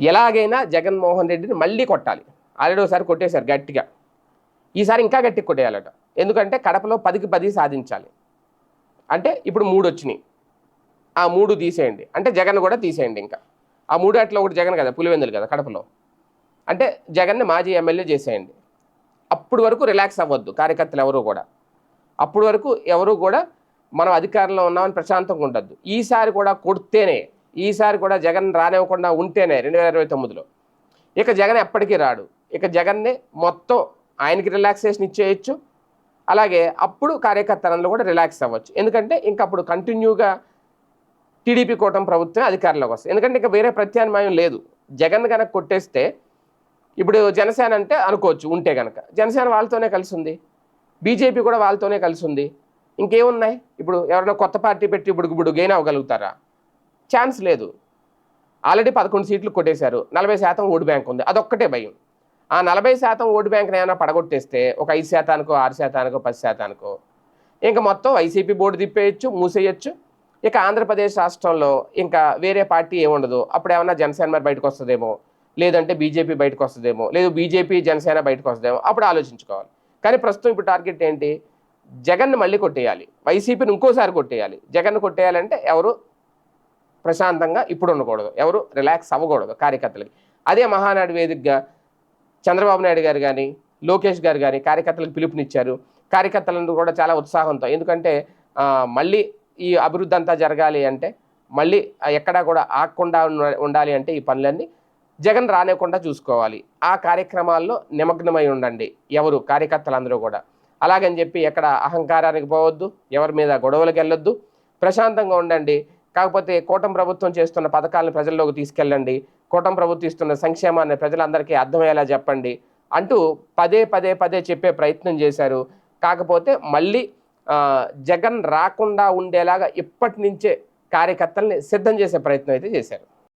ఎలాగైనా జగన్మోహన్ రెడ్డిని మళ్ళీ కొట్టాలి. ఆల్రెడీ ఒకసారి కొట్టేశారు గట్టిగా. ఈసారి ఇంకా గట్టిగా కొట్టేయాలట. ఎందుకంటే కడపలో పదికి పది సాధించాలి. అంటే ఇప్పుడు మూడు వచ్చినాయి. ఆ మూడు తీసేయండి. అంటే జగన్ కూడా తీసేయండి ఇంకా. ఆ మూడు అట్లా ఒకటి జగన్ కదా పులివెందులు కదా కడపలో. అంటే జగన్ని మాజీ ఎమ్మెల్యే చేసేయండి. అప్పుడు వరకు రిలాక్స్ అవ్వద్దు కార్యకర్తలు ఎవరు కూడా. అప్పుడు వరకు ఎవరు కూడా మనం అధికారంలో ఉన్నామని ప్రశాంతంగా ఉండద్దు. ఈసారి కూడా కొడితేనే ఈసారి కూడా జగన్ రానివ్వకుండా ఉంటేనే రెండు వేల ఇరవై తొమ్మిదిలో. ఇక జగన్ ఎప్పటికీ రాడు. ఇక జగన్నే మొత్తం ఆయనకి రిలాక్సేషన్ ఇచ్చేయచ్చు. అలాగే అప్పుడు కార్యకర్తలందరూ కూడా రిలాక్స్ అవ్వచ్చు. ఎందుకంటే ఇంక అప్పుడు కంటిన్యూగా టీడీపీ కూటమి ప్రభుత్వం అధికారంలోకి వస్తుంది. ఎందుకంటే ఇంకా వేరే ప్రత్యామ్నాయం లేదు. జగన్ కనుక కొట్టేస్తే ఇప్పుడు జనసేన అంటే అనుకోవచ్చు ఉంటే కనుక జనసేన వాళ్ళతోనే కలిసి ఉంది బీజేపీ కూడా వాళ్ళతోనే కలిసి ఉంది ఇంకేమున్నాయి? ఇప్పుడు ఎవరైనా కొత్త పార్టీ పెట్టి ఇప్పుడు ఇప్పుడు గెయిన్ అవ్వగలుగుతారా? ఛాన్స్ లేదు. ఆల్రెడీ పదకొండు సీట్లు కొట్టేశారు. నలభై శాతం ఓటు బ్యాంక్ ఉంది. అదొక్కటే భయం. ఆ నలభై శాతం ఓటు బ్యాంక్ని ఏమైనా పడగొట్టేస్తే ఒక ఐదు శాతానికో ఆరు శాతానికో పది శాతానికో ఇంకా మొత్తం వైసీపీ బోర్డు తిప్పేయచ్చు మూసేయచ్చు. ఇక ఆంధ్రప్రదేశ్ రాష్ట్రంలో ఇంకా వేరే పార్టీ ఏముండదు. అప్పుడు ఏమన్నా జనసేన మరి బయటకు వస్తుందేమో లేదంటే బీజేపీ బయటకు వస్తుందేమో లేదు బీజేపీ జనసేన బయటకు వస్తుందేమో అప్పుడు ఆలోచించుకోవాలి. కానీ ప్రస్తుతం ఇప్పుడు టార్గెట్ ఏంటి? జగన్ను మళ్ళీ కొట్టేయాలి. వైసీపీని ఇంకోసారి కొట్టేయాలి. జగన్ కొట్టేయాలంటే ఎవరు? ప్రశాంతంగా ఇప్పుడు ఉండకూడదు. ఎవరు రిలాక్స్ అవ్వకూడదు కార్యకర్తలకి. అదే మహానాడు వేదికగా చంద్రబాబు నాయుడు గారు కానీ లోకేష్ గారు కానీ కార్యకర్తలకు పిలుపునిచ్చారు. కార్యకర్తలను కూడా చాలా ఉత్సాహంతో ఎందుకంటే మళ్ళీ ఈ అభివృద్ధి అంతా జరగాలి అంటే మళ్ళీ ఎక్కడా కూడా ఆగకుండా ఉండాలి అంటే ఈ పనులన్నీ జగన్ రానివ్వకుండా చూసుకోవాలి. ఆ కార్యక్రమాల్లో నిమగ్నమై ఉండండి ఎవరు కార్యకర్తలందరూ కూడా. అలాగని చెప్పి ఎక్కడ అహంకారానికి పోవద్దు ఎవరి మీద గొడవలకు వెళ్ళొద్దు. ప్రశాంతంగా ఉండండి. కాకపోతే కూటమి ప్రభుత్వం చేస్తున్న పథకాలను ప్రజల్లోకి తీసుకెళ్ళండి. కూటమి ప్రభుత్వం ఇస్తున్న సంక్షేమాన్ని ప్రజలందరికీ అర్థమయ్యేలా చెప్పండి అంటూ పదే పదే పదే చెప్పే ప్రయత్నం చేశారు. కాకపోతే మళ్ళీ జగన్ రాకుండా ఉండేలాగా ఇప్పటి నుంచే కార్యకర్తల్ని సిద్ధం చేసే ప్రయత్నం అయితే చేశారు.